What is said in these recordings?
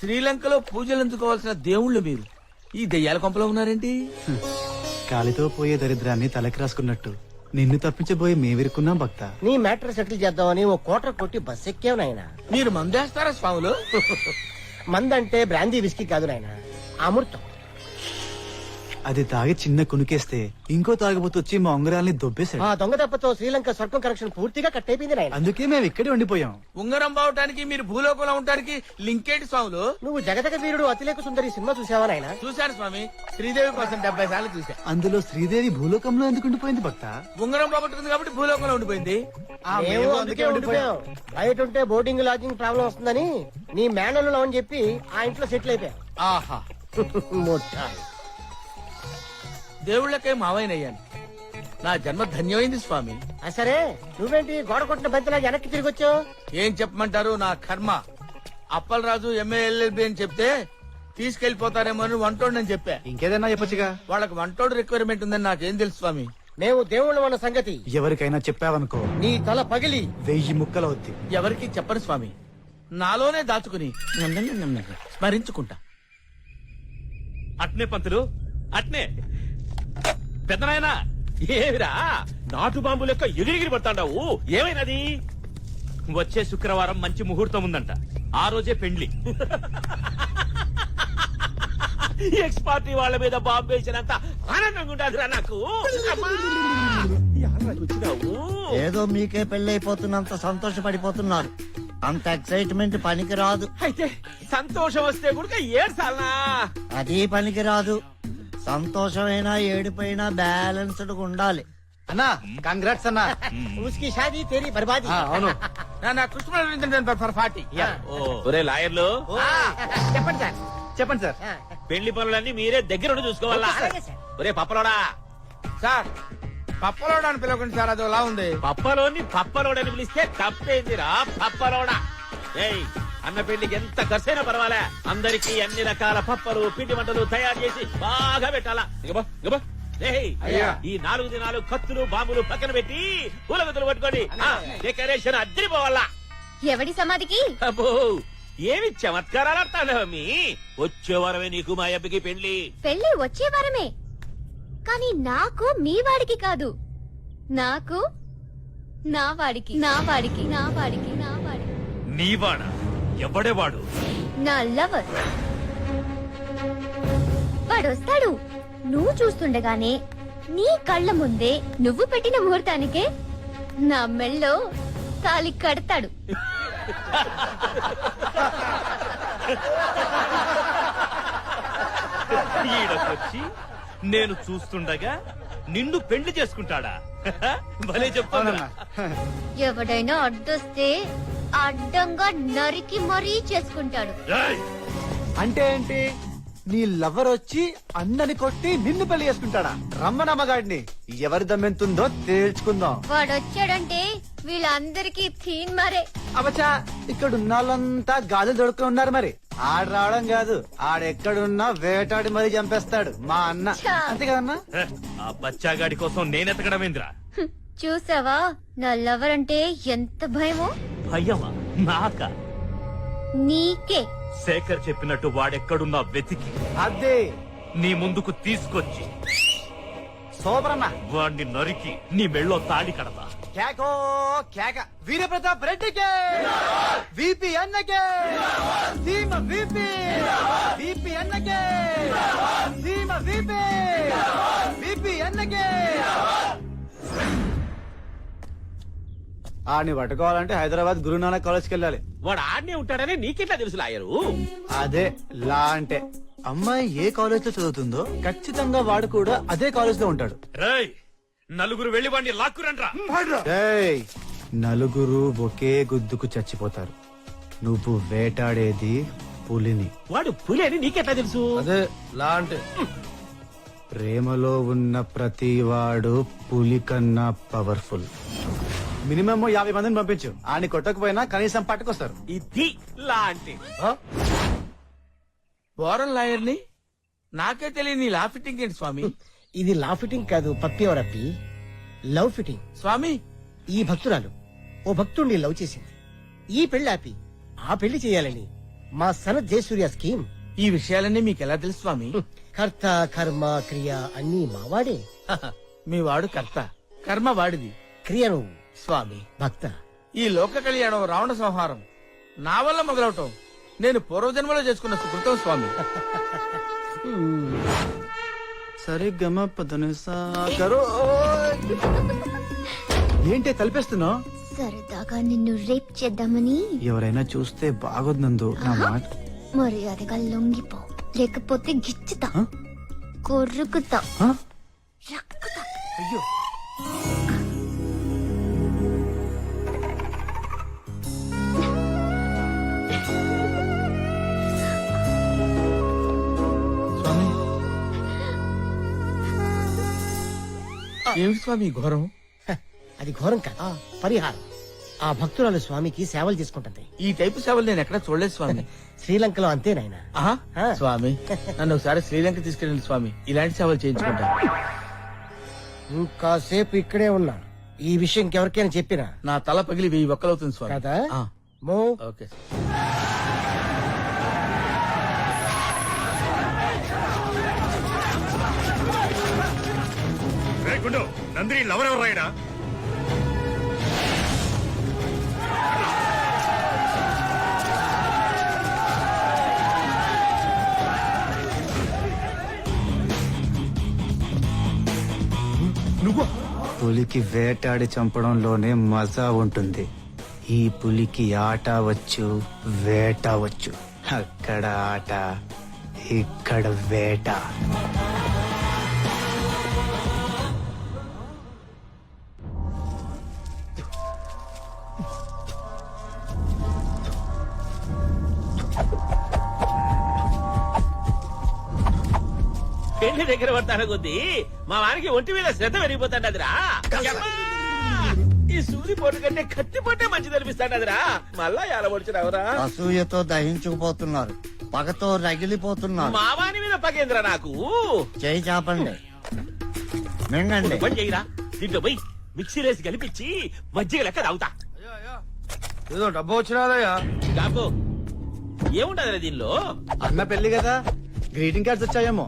శ్రీలంకలో పూజలు అందుకోవాల్సిన దేవుళ్ళు మీరు. ఈ దెయ్యాల కొంపలో ఉన్నారేంటి? కాలితో పోయే దరిద్రాన్ని తలకి రాసుకున్నట్టు. నిన్ను తప్పించబోయి మేవిరుకున్నాం భక్త. నీ మ్యాటర్ సెటిల్ చేద్దామని ఓ కోటర్ కొట్టి బస్ ఎక్కావు నాయన. మీరు మందేస్తారా స్వాములు? మందంటే బ్రాందీ విస్కీ కాదు నాయన. అమృతం. అది తాగి చిన్న కునుకేస్తే ఇంకో తాగబోతు వచ్చి మా ఉంగరాల్ని దొబ్బేశాడు. ఆ దొంగ దెబ్బతో శ్రీలంక స్వర్గం కనెక్షన్ పూర్తిగా కట్ అయిపోయింది నాయన. అందుకే మేము ఇక్కడే ఉండిపోయాం. ఉంగరం బావటానికి మీరు భూలోకంలో ఉండటానికి లింకేటి స్వాములు? నువ్వు జగదగ వీరుడు అతిలేక సుందరి సినిమా చూసావా నాయన? చూశాను స్వామి. శ్రీదేవి కోసం డెబ్బై సార్లు చూశా. అందులో శ్రీదేవి భూలోకంలో ఎందుకు ఉండిపోయింది భక్త? ఉంగరం పోగొట్టుకుంది కాబట్టి భూలోకంలో ఉండిపోయింది. మేము అందుకే ఉండిపోయాం. బయట ఉంటే బోర్డింగ్ లాడ్జింగ్ ప్రాబ్లం వస్తుందని నీ మేనల్లో అని చెప్పి ఆ ఇంట్లో సెటిల్ అయిపోయాం. ఆహా. ముఠాయి. దేవుళ్ళకే మావైనయ్యాను నా జన్మ ధన్యమైంది స్వామి. ఆ సరే నువ్వేంటి గోడ కొట్టిన బంతిలా వెనక్కి తిరిగి వచ్చావు? ఏం చెప్పమంటారు నా కర్మ? అప్పలరాజు ఎంఏఎల్ఎల్బి అని చెప్తే తీసుకెళ్ళిపోతారేమో అని వంటోడని చెప్పా. ఇంకేదన్నా చెప్పొచ్చుగా? వాళ్ళకి వంటోడు రిక్వైర్మెంట్ ఉందని నాకేం తెలుసు స్వామి. మేము దేవుళ్ళం అన్న సంగతి. ఎవరికైనా చెప్పావనుకో. నీ తల పగిలి. వెయ్యి ముక్కలవుద్ది ఎవరికి చెప్పను స్వామి. నాలోనే దాచుకుని స్మరించుకుంటా. అట్నే పంతులు అట్నే. పెద్దనాయనా ఏమిరా? నాటు బాంబు లెక్క ఎగిరిగిరి పడతాండావు. ఏమైనది వచ్చే శుక్రవారం మంచి ముహూర్తం ఉందంట. ఆ రోజే పెండ్లి. ఎక్స్ పార్టీ వాళ్ళ మీద బాంబు వేసినంత ఆనందంగా ఉండాలిరా నాకు? ఏదో మీకే పెళ్ళైపోతున్నంత సంతోషపడిపోతున్నారు. అంత ఎక్సైట్మెంట్ పనికి రాదు అయితే సంతోషం వస్తే కూడా ఏడ్సాలనా అది పనికి రాదు సంతోషమైనా ఏడుపైనా బ్యాలెన్స్డ్ ఉండాలి. అన్నా కంగ్రాట్స్ అన్నా. ఉస్కి షాదీ తేరీ బర్బాదీ. అవును. నా కృష్ణ ఫార్టీ. ఓ, ఒరే లాయర్లు. చెప్పండి సార్. చెప్పండి సార్. పెళ్ళి పనులన్నీ మీరే దగ్గరుండి చూసుకోవాలా? అలాగే సార్. ఒరే పప్పలోడా. సార్ పప్పలోడు అని పిలవకండి సార్ అది ఎలా ఉంది? పప్పలోని పప్పలోడని పిలిస్తే తప్పేందిరా పప్పలోడా? ఏయ్ అన్న పెళ్ళికి ఎంత ఖర్చైనా పర్వాలే. అందరికీ అన్ని రకాల పప్పలు పిండి వంటలు తయారు చేసి బాగా పెట్టాలా. ఈ నాలుగు దినాలు కత్తులు బాంబులు పక్కన పెట్టి పూలగతులు పట్టుకొని ఆ, డెకరేషన్ అద్దరిపోవాలా. ఎవడి సమాధికి? అబ్బో ఏమి చమత్కారాలు ఆడతాడమి వచ్చే వారమే నీకు మా అబ్బకి పెళ్ళి పెళ్ళి వచ్చే వారమే. కానీ నాకు మీ వాడికి కాదు. నాకు నా వాడికి నా వాడికి నా వాడికి నా వాడికి. నీవాడా ఎవడేవాడు? నా లవర్. వాడొస్తాడు. నువ్వు చూస్తుండగానే నీ కళ్ళ ముందే నువ్వు పెట్టిన ముహూర్తానికే నా మెళ్ళో తాలి కడతాడు. ఈడకొచ్చి నేను చూస్తుండగా నిన్ను పెళ్ళి చేసుకుంటాడా? భలే చెప్తాను ఎవడైనా అడ్డొస్తే అడ్డంగా నరికి మరీ చేసుకుంటాడు. అంటే ఏంటి? నీ లవర్ వచ్చి అన్నని కొట్టి నిన్ను పెళ్ళి చేసుకుంటాడా? రమ్మనమ్మగాడిని ఎవరి దమ్మెంతుందో తేల్చుకుందాం. వాడొచ్చాడంటే వీళ్ళందరికీ తీన్ మరే. అవచా ఇక్కడ ఉన్న వాళ్ళంతా గాలి దొడుకుని ఉన్నారు మరి. ఆడ రావడం కాదు ఆడెక్కడున్నా వేటాడి మరీ చంపేస్తాడు మా అన్న. అంతే కదన్నా? ఆ బచ్చాగాడి కోసం నేనెతకడమేంద్రా హ్మ్, చూసావా? నా లవర్ అంటే ఎంత భయమో? భయమా? నాక? నీకే. శేఖర్ చెప్పినట్టు వాడెక్కడున్నా వెతికి. అదే. నీ ముందుకు తీసుకొచ్చి. సూపర్ అన్న వాడిని నరికి నీ మెళ్ళో తాడి కడతా. కేకో కేక. వీరప్రతాప్ రెడ్డికే. విపి అన్నకే. సీమ విపి. విపి అన్నకే. సీమ విపి. విపి అన్నకే. ఆడిని పట్టుకోవాలంటే హైదరాబాద్ గురునానక్ కాలేజ్కి వెళ్ళాలి. వాడు ఆడనే ఉంటాడని నీకెట్లా తెలుసు లాయరు? అదే లా అంటే. అమ్మాయి ఏ కాలేజ్లో చదువుతుందో ఖచ్చితంగా వాడు కూడా అదే కాలేజ్లో ఉంటాడు. రేయ్ నలుగురు వెళ్ళి వాడిని లాక్కురండ్రా. ఏయ్, నలుగురు ఒకే గుద్దుకు చచ్చిపోతారు. నువ్వు వేటాడేది పులిని. వాడు పులి అని నీకెట్లా తెలుసు? అదే లా అంటే. ప్రేమలో ఉన్న ప్రతి వాడు పులి కన్నా పవర్ఫుల్ మినిమం యాభై మందిని పంపించు. ఆని కొట్టకపోయినా కనీసం పట్టుకొస్తారు. ఇది లా అంటే బోరం లాయర్ని? నాకే తెలియని లా ఫిట్టింగ్ ఏంటి స్వామి? ఇది లా ఫిట్టింగ్ కాదు పప్పి అవరప్పి లవ్ ఫిట్టింగ్. స్వామి! ఈ భక్తురాలు ఓ భక్తుడిని లవ్ చేసింది. ఈ పెళ్ళి ఆపి ఆ పెళ్ళి చేయాలని మా సన జయసూర్య స్కీమ్. ఈ విషయాలన్నీ మీకు ఎలా తెలుసు స్వామి? కర్త కర్మ క్రియ అన్ని మావాడే మీ వాడు కర్త. కర్మ వాడిది. క్రియ నువ్వు స్వామి. భక్త. ఈ లోక కళ్యాణం రావణ సంహారం. నా వల్ల మొదలవటం. నేను పూర్వజన్మలో చేసుకున్న సుకృతం స్వామి. సాగరు. ఏంటి తలిపేస్తున్నావు? సరదాగా నిన్ను రేప్ చేద్దామని. ఎవరైనా చూస్తే బాగోదు నందు నా మాట. మర్యాదగా లొంగిపో. లేకపోతే గిచ్చుతా? కొరుకుతా. అయ్యో. ఏమిటి స్వామి ఘోరం? హ, అది ఘోరం కాదు. పరిహారం. ఆ భక్తురాలు స్వామికి సేవలు చేసుకుంటుంది ఈ టైపు సేవలు నేను ఎక్కడ చూడలేదు స్వామి. శ్రీలంకలో అంతే నాయనా. ఆహా, ఆ. స్వామి నన్ను ఒకసారి శ్రీలంక తీసుకెళ్ళండి స్వామి. ఇలాంటి సేవలు చేయించుకుంటా. ఇంకాసేపు ఇక్కడే ఉన్నా. ఈ విషయం ఇంకెవరికైనా చెప్పినా? నా తల పగిలి వెయ్యి ఒక్కలవుతుంది స్వామి. కదా? ఆ, మో. ఓకే. గుండు. నందిని లవరెవరు రాయడా? పులికి వేటాడి చంపడంలోనే మజా ఉంటుంది. ఈ పులికి ఆట వచ్చు వేట వచ్చు. అక్కడ ఆట ఇక్కడ వేట. పెళ్ళి దగ్గర పడతాను కొద్దీ మా వానికి ఒంటి మీద శ్రద్ధ పెరిగిపోతాడు అదిరా. ఈ సూది పోటు కంటే కత్తి పోటే మంచిది అనిపిస్తాడు అదిరా. మళ్ళా ఎలబడిచినవరా అసూయతో దహించుకుపోతున్నారు. పగతో రగిలిపోతున్నారు. మా వాని మీద పగేంద్ర నాకు. చేయి చాపండి. మింగండి. పని చేయరా. దీంట్లో పోయి మిక్సీ వేసి కలిపించి మజ్జిగ లెక్క తాగుతా. ఏదో డబ్బు వచ్చినాదయ్యా. కాపు ఏముంటదిరా దీనిలో? అన్న పెళ్ళి కదా. గ్రీటింగ్ కార్డ్స్ వచ్చాయేమో.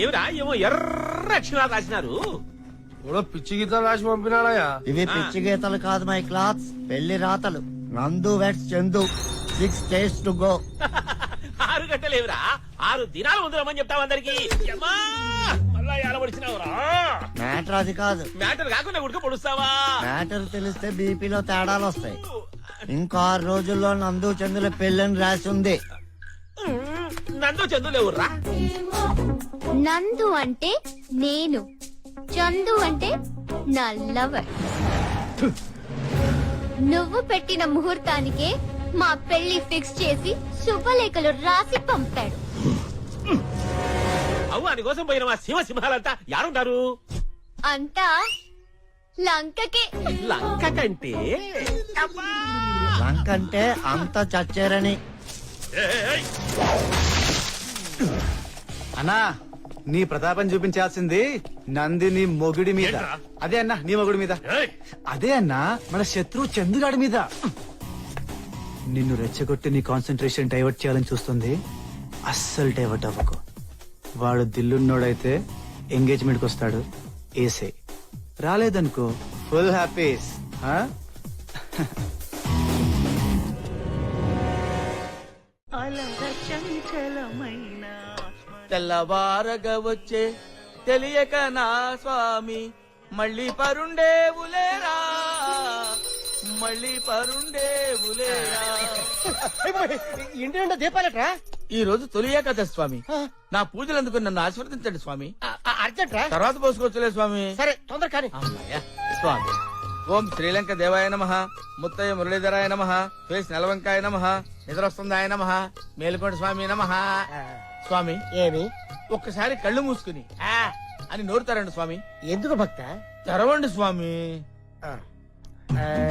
ఏమిరా ఏమో ఎర్ర అక్షరాలు రాసినారు? పిచ్చి గీతం రాసి పంపినాడయ్యా. ఇవి పిచ్చి గీతలు కాదు మై క్లాత్స్. పెళ్ళి రాతలు. Nandu weds Chandu. Six days to go ఆరు గంటలేవురా? ఆరు దినాలు ముందురమ్మని చెప్తావు అందరికి! మళ్ళా మ్యాటర్ అది కాదు. మ్యాటర్ కాకుండా ఉడక పొడుస్తావా? మ్యాటర్ తెలిస్తే బీపీలో తేడాలు వస్తాయి. ఇంకో ఆరు రోజుల్లో నందు చందుల పెళ్ళని రాసి ఉంది. నందు చందులేవురా నందు అంటే నేను చందు అంటే నా లవర్. నువ్వు పెట్టిన ముహూర్తానికే మా పెళ్ళి ఫిక్స్ చేసి శుభలేఖలు రాసి పంపాడు. అవు అని కోసం పోయిన మా శివ సింహాలంతా యారుంటారు? అంతా లంకకే. లంక కంటే లంకంటే అంత చచ్చారని. అన్నా నీ ప్రతాపం చూపించాల్సింది నందిని మొగుడి మీద. అదే అన్నా నీ మొగుడి మీద. అదే అన్నా మన శత్రువు చందుగాడి మీద. నిన్ను రెచ్చగొట్టి నీ కాన్సన్ట్రేషన్ డైవర్ట్ చేయాలని చూస్తుంది. అస్సలు డైవర్ట్ అవ్వకు. వాడు దిల్లున్నోడైతే ఎంగేజ్మెంట్కి వస్తాడు. ఏసే. రాలేదనుకో ఫుల్ హ్యాపీస్ తెల్లవారగా వచ్చే తెలియక నా స్వామి మళ్ళీ పరుండేవులేరా? మళ్ళీ పరుండేవులేరా? ఇంటి దీపాలట్రా? ఈ రోజు తొలియే కదా స్వామి. నా పూజలు అందుకుని నన్ను ఆశీర్వదించండి స్వామి. తర్వాత పోసుకోవచ్చులే స్వామి. సరే తొందర కానీ. స్వామి. ఓం శ్రీలంక దేవాయ నమ ముత్తయ్య మురళీధరాయ నమ ఫేస్ నెలవంకాయ నమ నిద్రొస్తుందాయ నమ మేలుకోండి స్వామి నమ. స్వామి. ఏమి? ఒక్కసారి కళ్ళు మూసుకుని. ఆ. అని నోరుతారండి స్వామి. ఎందుకు భక్త? తెరవండి స్వామి. ఆ. ఆ.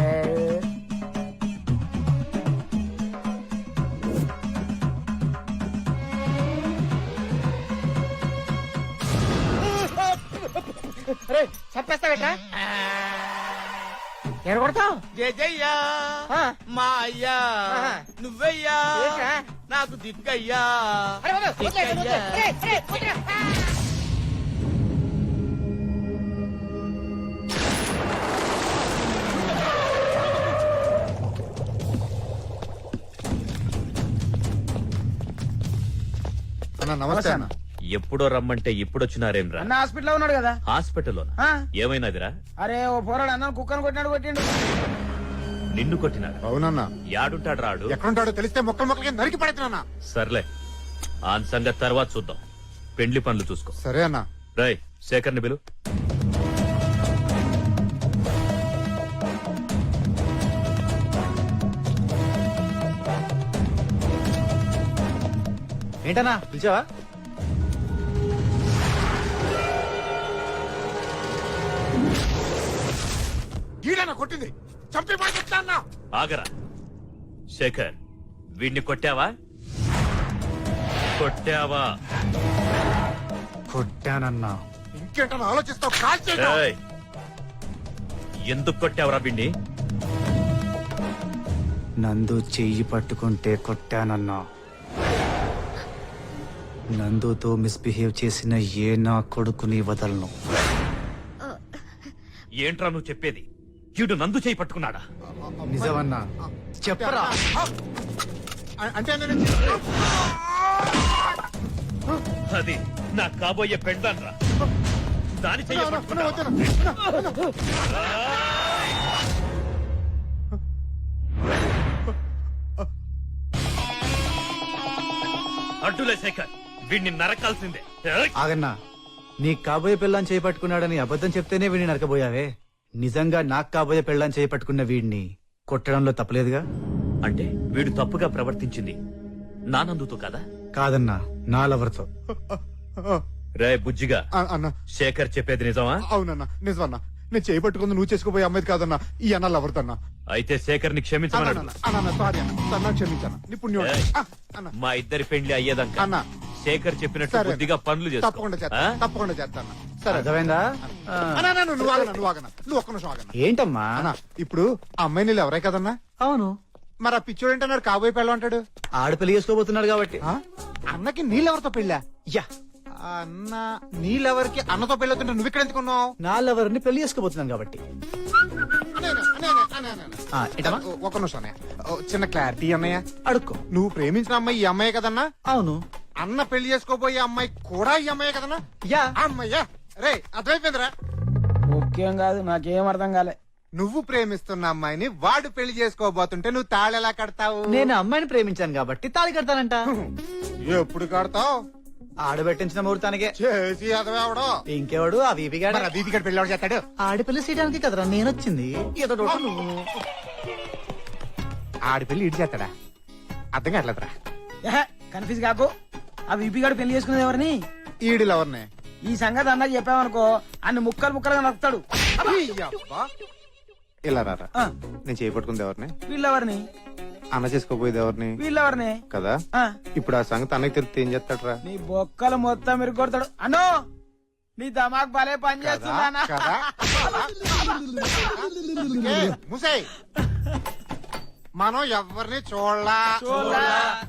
అరే చంపేస్తాడట ఎక్కడ కొడతావు జయ. ఆహా. నువ్వయ్యా. ఏంట్రా? నాకు దిక్కయ్యా. అన్న నమస్తే అన్న. ఎప్పుడో రమ్మంటే ఇప్పుడు వచ్చినారేంరా అన్న హాస్పిటల్లో ఉన్నాడు కదా. హాస్పిటల్లోనా? ఆ. ఏమైనాదిరా అరే ఓ పోరాడు అన్న కుక్కను కొట్టినాడు కొట్టిండు. నిన్ను కొట్టినాడు అవునన్న. యాడుంటాడు రాడు. ఎక్కడుంటాడో తెలిస్తే మొక్కలు మొక్కలకి నరికి పడుతున్నా సర్లే. ఆ సంగతి తర్వాత చూద్దాం. పెండ్లి పనులు చూసుకో. సరే అన్న. రై శేఖర్ని పిలు. ఏంటన్నా పిలిచావా? ఈడన్న కొట్టింది. చంపి ఆగరా. శేఖర్ వీడిని కొట్టావా? కొట్టావా? కొట్టానన్నా. ఇంకేంటన్నా ఆలోచిస్తావు? కాల్ చేయడం ఏయ్! ఎందుకు కొట్టావురా వీడిని నందు చెయ్యి పట్టుకుంటే కొట్టానన్నా. నందుతో మిస్బిహేవ్ చేసిన ఏ నా కొడుకుని వదలను. ఏంట్రా నువ్వు చెప్పేది? వీడు నందు చేయి పట్టుకున్నాడా? నిజమన్నా. చెప్పరా? అంటే అది నా కాబోయే పెండ్లాన్రా. దాని చెయ్యి. అడ్డులే శేఖర్ వీడిని నరకాల్సిందే! ఆగన్నా నీ కాబోయే పెళ్ళాన్ని చేపట్టుకున్నాడని అబద్ధం చెప్తేనే వీడిని నరకబోయావే. నిజంగా నాకు కాబోయే పెళ్ళాన్ని చేపట్టుకున్న వీడిని కొట్టడంలో తప్పలేదుగా? అంటే వీడు తప్పుగా ప్రవర్తించింది నా నందుతో కదా? కాదన్నా నా లవర్తో. రే బుజ్జిగా అన్న. శేఖర్ చెప్పేది నిజమా? అవునన్న నిజమన్నా. నేను చేపట్టుకుంది నువ్వు చేసుకోబోయే అమ్మాయి కాదన్నా ఈ అన్న ఎవరిదన్నా అయితే శేఖర్ని క్షమించమన్నాడు. అన్న. మా ఇద్దరి పెళ్ళి అయ్యేదాకా. అన్న. శేఖర్ చెప్పినట్టు. బుద్ధిగా పనులు చేస్తా తప్పకుండా చేస్తా. తప్పకుండా చేస్తా అన్న. సరే అర్థమైందా? ఆ. అన్న, అన్న, నువ్వు ఆగనా నువ్వు ఆగనా నువ్వు ఒక్క నిమిషం ఆగనా ఏంటమ్మా? అన్న ఇప్పుడు ఆ అమ్మాయి నీళ్ళు ఎవరే కదన్నా? అవును. మరి ఆ పిచ్చోడు ఏంటన్నాడు? కాబోయే పెళ్ళం అంటాడు. ఆడు పెళ్ళి చేసుకోబోతున్నాడు కాబట్టి. ఆ? అన్నకి నీళ్ళెవరితో పెళ్ళా? యా. ఆ అన్న నీళ్ళెవరికి అన్నతో పెళ్ళవుతుంటే నువ్వు ఇక్కడ ఎందుకున్నావు నా లవర్ని పెళ్ళి చేసుకోబోతున్నాను కాబట్టి. ఆ, ఏంటమ్మా? ఒక నిమిషం అన్నయ్య. ఓ, చిన్న క్లారిటీ అన్నయ్య. అడుక్కో. నువ్వు ప్రేమించిన అమ్మాయి ఈ అమ్మాయి కదన్నా? అవును. అన్న పెళ్ళి చేసుకోబోయే అమ్మాయి కూడా ఈ అమ్మాయి కదన్నా? యా. అమ్మాయ్యా రే అర్థమైపోయిందిరా? ముఖ్యం కాదు నాకేం అర్థం కాలే. నువ్వు ప్రేమిస్తున్న అమ్మాయిని వాడు పెళ్ళి చేసుకోబోతుంటే నువ్వు తాళి ఎలా కడతావు? నేను అమ్మాయిని ప్రేమించాను కాబట్టి తాళి కడతానంట. ఎప్పుడు కడతావు? ఆడబెట్టించిన ముహూర్తానికే. చేసి అదవేవడో ఇంకెవడు? ఆ వీపీ గాడు. ఆ దీపికడ పెళ్ళి ఎవడు చేస్తాడు. ఆడి పెళ్ళి చేయడానికి కదరా నేను వచ్చింది ఏదో డౌట్. నువ్వు. ఆడి పెళ్ళి ఇడి చేస్తాడా? అర్థం కావట్లేదురా. కన్ఫ్యూజ్ కాకు. ఆ విపి గారు పెళ్ళి చేసుకునేది ఎవరిని? ఈడిలు ఎవరిని ఈ సంగతి అన్నకి చెప్పామనుకో అన్ని ముక్కలు ముక్కలుగా నక్కుతాడు. ఇలా రారా. ఆ, నేను చేపట్టుకుంది ఎవరిని? వీళ్ళెవరిని? అన్న చేసుకోపోయేది ఎవరిని? వీళ్ళెవరిని? కదా? ఆ, ఇప్పుడు ఆ సంగతి అన్నకి తెలిస్తే ఏం చేస్తాడరా? నీ బొక్కలు మొత్తం మీరు కొడతాడు. అన్నో! నీ దమాక్ భలే పని చేస్తుందా కదా? మనం ఎవరిని చూడలా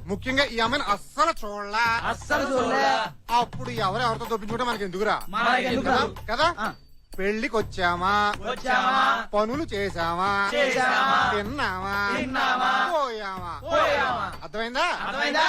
ముఖ్యంగా ఈ అమ్మాయిని అస్సలు చూడలా అస్సలు చూడలే అప్పుడు ఎవరు ఎవరితో దొప్పించుకుంటే మనకి ఎందుకురా? కదా? పెళ్ళికి వచ్చామా పనులు చేసామా చేశామా? తిన్నామా పోయామా? అర్థమైందా అర్థమైందా